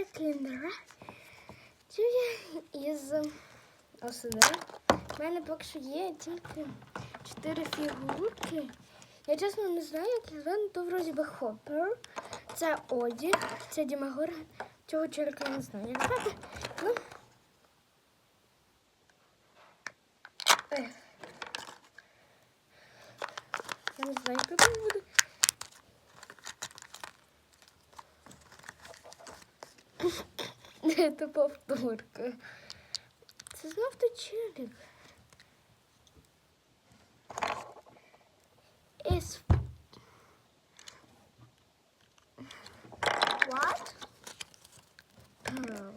кіндера. Із ОСД. У мене поки що є тільки чотири фігурки. Я чесно не знаю, як їх звати, то вроді би Хоппер. Це Оді, це Дімагор. Цього черика я не знаю. Як звати? Ну. Я не знаю, як буде. Це повторка. Це знов той челік. Is What? Oh.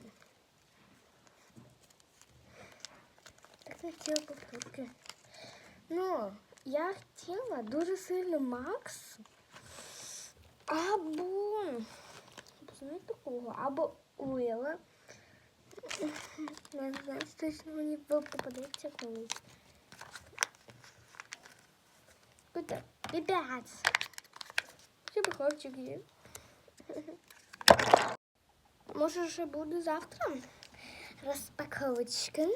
Так не хотіла повторки. Ну, я хотіла дуже сильно Макс. Або, знаєте кого? Або Уилла. Не знаю, точно мені попадеться колись. Куда? Ребят. Ще хлопчик є. Може, ще буде завтра розпаковочка.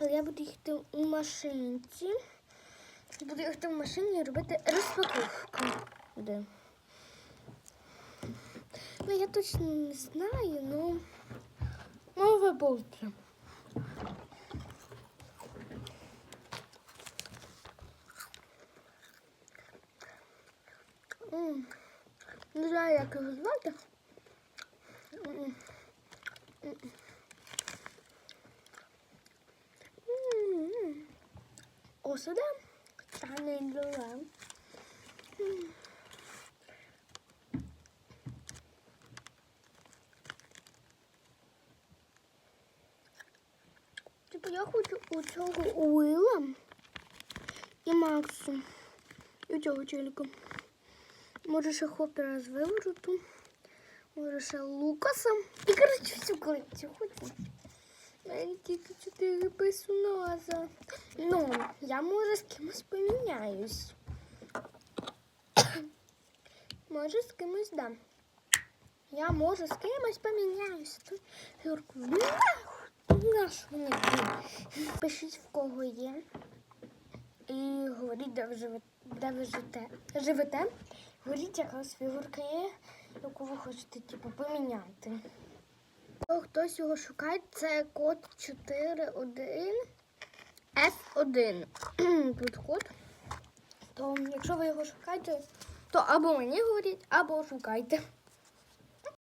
Але я буду їхати у машинці. Буду їхати в машині і робити розпаковку. Де? Ну, я точно не знаю, ну може бути. М, Не знаю, як його звати. М, м. М. я хочу у цього Уилла і Максу. І у цього челіка. Може ще хопера з вивороту. Може ще Лукаса. І коротше всю колекцію хочу. Тільки чотири персонажа. Ну, я може з кимось поміняюсь. може з кимось дам. Я може з кимось поміняюсь. Юрку. Наш мені. Пишіть в кого є. І говоріть, де ви живете. Де ви живете. живете. Говоріть, яка у вас фігурка є, яку ви хочете типу, поміняти. То хтось його шукає, це код 41 F1. Тут код. То якщо ви його шукаєте, то або мені говоріть, або шукайте.